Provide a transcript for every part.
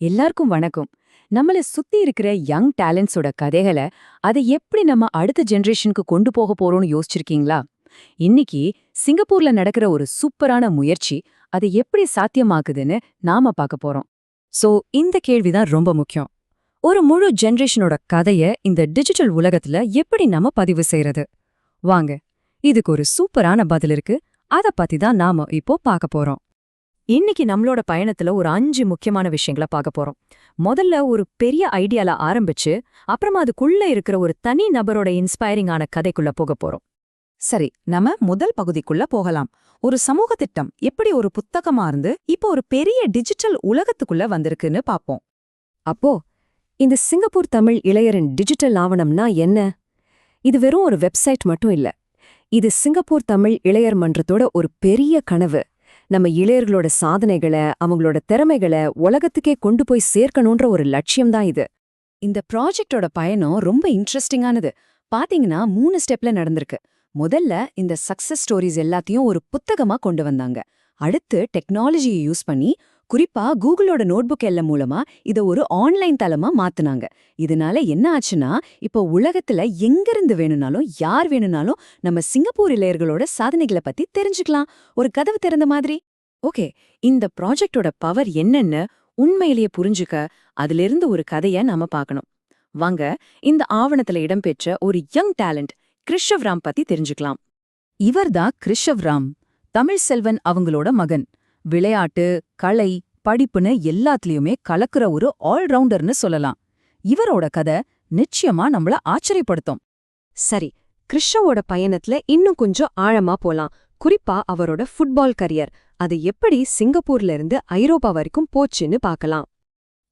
எல்லாருக்கும் வணக்கம். நம்மள சுத்தி இருக்கிற யங் டேலண்ட்ஸோட கதைகளை அதை எப்படி நம்ம அடுத்த ஜென்ரேஷனுக்கு கொண்டு போக போறோம்னு யோசிச்சிருக்கீங்களா? இன்னைக்கு சிங்கப்பூர்ல நடக்கிற ஒரு சூப்பரான முயற்சி அதை எப்படி சாத்தியமாக்குதுன்னு நாம பார்க்க போறோம். சோ இந்த கேள்விதான் ரொம்ப முக்கியம். ஒரு முழு ஜெனரேஷனோட கதைய இந்த டிஜிட்டல் உலகத்துல எப்படி நம்ம பதிவு செய்யறது? வாங்க இதுக்கு ஒரு சூப்பரான பதில் இருக்கு. அத பத்தி தான் நாம இப்போ பார்க்க போறோம். இன்னைக்கு நம்மளோட பயணத்துல ஒரு அஞ்சு முக்கியமான விஷயங்களை பார்க்க போறோம். முதல்ல ஒரு பெரிய ஐடியால ஆரம்பிச்சு அப்புறமா அதுக்குள்ள இருக்கிற ஒரு தனி நபரோட இன்ஸ்பைரிங்கான கதைக்குள்ள போக போறோம். சரி நம்ம முதல் பகுதிக்குள்ள போகலாம். ஒரு சமூக திட்டம் எப்படி ஒரு புத்தகமா இருந்து இப்போ ஒரு பெரிய டிஜிட்டல் உலகத்துக்குள்ள வந்திருக்குன்னு பாப்போம் அப்போ இந்த சிங்கப்பூர் தமிழ் இளையரின் டிஜிட்டல் ஆவணம்னா என்ன? இது வெறும் ஒரு வெப்சைட் மட்டும் இல்ல. இது சிங்கப்பூர் தமிழ் இளையர் மன்றத்தோட ஒரு பெரிய கனவு. நம்ம இளையர்களோட சாதனைகளை அவங்களோட திறமைகளை உலகத்துக்கே கொண்டு போய் சேர்க்கணுன்ற ஒரு லட்சியம்தான் இது. இந்த ப்ராஜெக்டோட பயணம் ரொம்ப இன்ட்ரெஸ்டிங்கானது. பாத்தீங்கன்னா மூணு ஸ்டெப்ல நடந்திருக்கு. முதல்ல இந்த சக்சஸ் ஸ்டோரிஸ் எல்லாத்தையும் ஒரு புத்தகமா கொண்டு வந்தாங்க. அடுத்து டெக்னாலஜியை யூஸ் பண்ணி குறிப்பா கூகுளோட நோட்புக் எல்லாம் மூலமா இத ஒரு ஆன்லைன் தளமா மாத்துனாங்க. இதனால என்ன ஆச்சுன்னா இப்போ உலகத்துல எங்கிருந்து வேணும்னாலும் யார் வேணும்னாலும் நம்ம சிங்கப்பூர் இளையர்களோட சாதனைகளை பத்தி தெரிஞ்சுக்கலாம். ஒரு கதவு திறந்த மாதிரி. ஓகே இந்த ப்ராஜெக்டோட பவர் என்னன்னு உண்மையிலேயே புரிஞ்சுக்க அதிலிருந்து ஒரு கதைய நாம பார்க்கணும். வாங்க இந்த ஆவணத்துல இடம்பெற்ற ஒரு யங் டேலண்ட் கிருஷவ் ராம் பத்தி தெரிஞ்சுக்கலாம். இவர்தான் கிருஷவ் ராம் தமிழ் செல்வன் அவங்களோட மகன். விளையாட்டு கலை படிப்புன்னு எல்லாத்துலயுமே கலக்குற ஒரு ஆல்ரவுண்டர்னு சொல்லலாம். இவரோட கதை நிச்சயமா நம்மள ஆச்சரியப்படுத்தும். சரி கிருஷ்ணவோட பயணத்துல இன்னும் கொஞ்சம் ஆழமா போலாம். குறிப்பா அவரோட ஃபுட்பால் கரியர் அது எப்படி சிங்கப்பூர்ல இருந்து ஐரோப்பா வரைக்கும் போச்சுன்னு பார்க்கலாம்.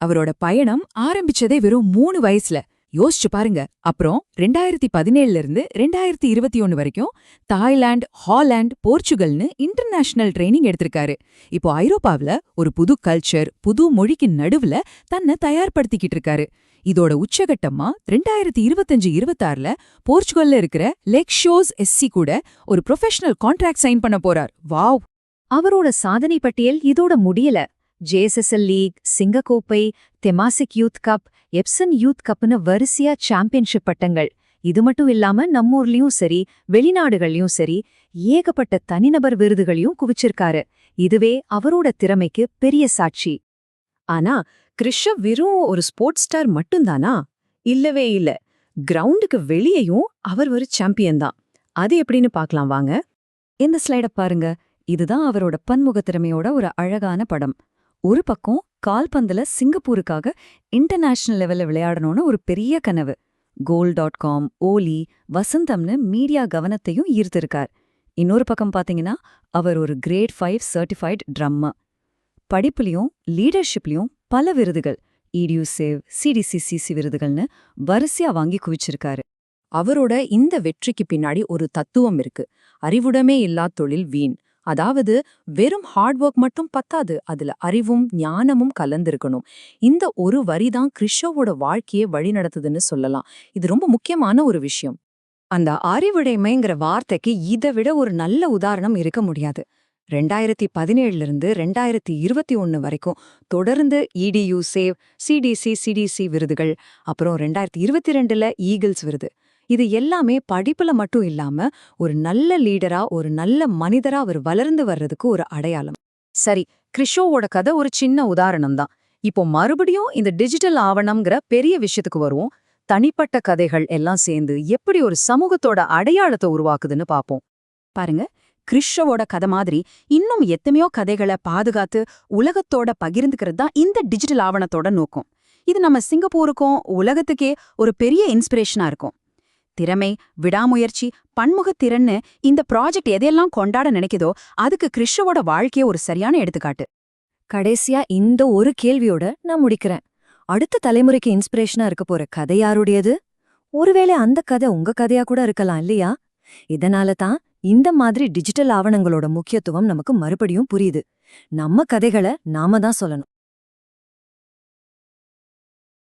அவரோட பயணம் ஆரம்பிச்சதே வெறும் மூணு வயசுல. யோசிச்சு பாருங்க. அப்புறம் ரெண்டாயிரத்தி பதினேழுல இருந்து ரெண்டாயிரத்தி இருபத்தி ஒன்னு வரைக்கும் தாய்லாந்து ஹாலாண்ட் போர்ச்சுகல்னு இன்டர்நேஷனல் ட்ரைனிங் எடுத்திருக்காரு. இப்போ ஐரோப்பாவுல ஒரு புது கல்ச்சர் புது மொழிக்கு நடுவுல தன்னை தயார்படுத்திக்கிட்டு இருக்காரு. இதோட உச்சகட்டமா ரெண்டாயிரத்தி இருபத்தஞ்சு இருபத்தாறுல போர்ச்சுகல்ல இருக்கிற லெக் ஷோஸ் எஸ்சி கூட ஒரு ப்ரொஃபஷனல் கான்ட்ராக்ட் சைன் பண்ண போறார். வாவ்! அவரோட சாதனை பட்டியல் இதோட முடியல. JSSL league சிங்கக்கோப்பை Temasek youth cup Epson youth கப்புன வரிசையா சாம்பியன்ஷிப் பட்டங்கள். இது மட்டும் இல்லாம நம்மூர்லயும் சரி வெளிநாடுகள்லயும் சரி ஏகப்பட்ட தனிநபர் விருதுகளையும் குவிச்சிருக்காரு. இதுவே அவரோட திறமைக்கு பெரிய சாட்சி. ஆனா கிருஷப் வெறும் ஒரு ஸ்போர்ட்ஸ் ஸ்டார் மட்டும்தானா? இல்லவே இல்ல. கிரவுண்டுக்கு வெளியேயும் அவர் ஒரு சாம்பியன் தான். அது எப்படின்னு பார்க்கலாம் வாங்க. இந்த ஸ்லைட பாருங்க. இதுதான் அவரோட பன்முக திறமையோட ஒரு அழகான படம். ஒரு பக்கம் கால்பந்துல சிங்கப்பூருக்காக இன்டர்நேஷனல் லெவல்ல விளையாடணும்னு ஒரு பெரிய கனவு. கோல் டாட் காம் ஓலி வசந்தம்னு மீடியா கவனத்தையும் ஈர்த்திருக்கார். இன்னொரு பக்கம் பாத்தீங்கன்னா அவர் ஒரு கிரேட் ஃபைவ் சர்டிஃபைட் ட்ரம்மர் படிப்புலயும் லீடர்ஷிப்லயும் பல விருதுகள். இடியூசேவ் சிடிசிசிசி விருதுகள்னு வரிசையா வாங்கி குவிச்சிருக்காரு. அவரோட இந்த வெற்றிக்கு பின்னாடி ஒரு தத்துவம் இருக்கு. அறிவுடமே இல்லா தொழில் வீண். அதாவது வெறும் ஹார்ட் ஒர்க் மட்டும் பத்தாது. அதுல அறிவும் ஞானமும் கலந்திருக்கணும். இந்த ஒரு வரி தான் கிறிஷோவோட வாழ்க்கையை வழிநடத்துதுன்னு சொல்லலாம். இது ரொம்ப முக்கியமான ஒரு விஷயம். அந்த அறிவுடைமைங்கிற வார்த்தைக்கு இதை விட ஒரு நல்ல உதாரணம் இருக்க முடியாது. ரெண்டாயிரத்தி பதினேழுல இருந்து ரெண்டாயிரத்தி இருபத்தி ஒன்னு வரைக்கும் தொடர்ந்து இடியூ சேவ் சிடிசி சிடிசி விருதுகள் அப்புறம் ரெண்டாயிரத்தி இருபத்தி ரெண்டுல ஈகிள்ஸ் விருது. இது எல்லாமே படிப்புல மட்டும் இல்லாம ஒரு நல்ல லீடரா ஒரு நல்ல மனிதரா அவர் வளர்ந்து வர்றதுக்கு ஒரு அடையாளம். சரி கிறிஷோவோட கதை ஒரு சின்ன உதாரணம் தான். இப்போ மறுபடியும் இந்த டிஜிட்டல் ஆவணம்ங்கிற பெரிய விஷயத்துக்கு வருவோம். தனிப்பட்ட கதைகள் எல்லாம் சேர்ந்து எப்படி ஒரு சமூகத்தோட அடையாளத்தை உருவாக்குதுன்னு பாப்போம் பாருங்க கிறிஷோவோட கதை மாதிரி இன்னும் எத்தனையோ கதைகளை பாதுகாத்து உலகத்தோட பகிர்ந்துக்கிறது தான் இந்த டிஜிட்டல் ஆவணத்தோட நோக்கம். இது நம்ம சிங்கப்பூருக்கும் உலகத்துக்கே ஒரு பெரிய இன்ஸ்பிரேஷனா இருக்கும். திறமை விடாமுயற்சி பன்முகத்திறன்னு இந்த ப்ராஜெக்ட் எதையெல்லாம் கொண்டாட நினைக்குதோ அதுக்கு கிறிஷோவோட வாழ்க்கைய ஒரு சரியான எடுத்துக்காட்டு. கடைசியா இந்த ஒரு கேள்வியோட நான் முடிக்கிறேன். அடுத்த தலைமுறைக்கு இன்ஸ்பிரேஷனா இருக்க போற கதை யாருடையது? ஒருவேளை அந்த கதை உங்க கதையா கூட இருக்கலாம் இல்லையா? இதனால தான் இந்த மாதிரி டிஜிட்டல் ஆவணங்களோட முக்கியத்துவம் நமக்கு மறுபடியும் புரியுது. நம்ம கதைகளை நாம தான் சொல்லணும்.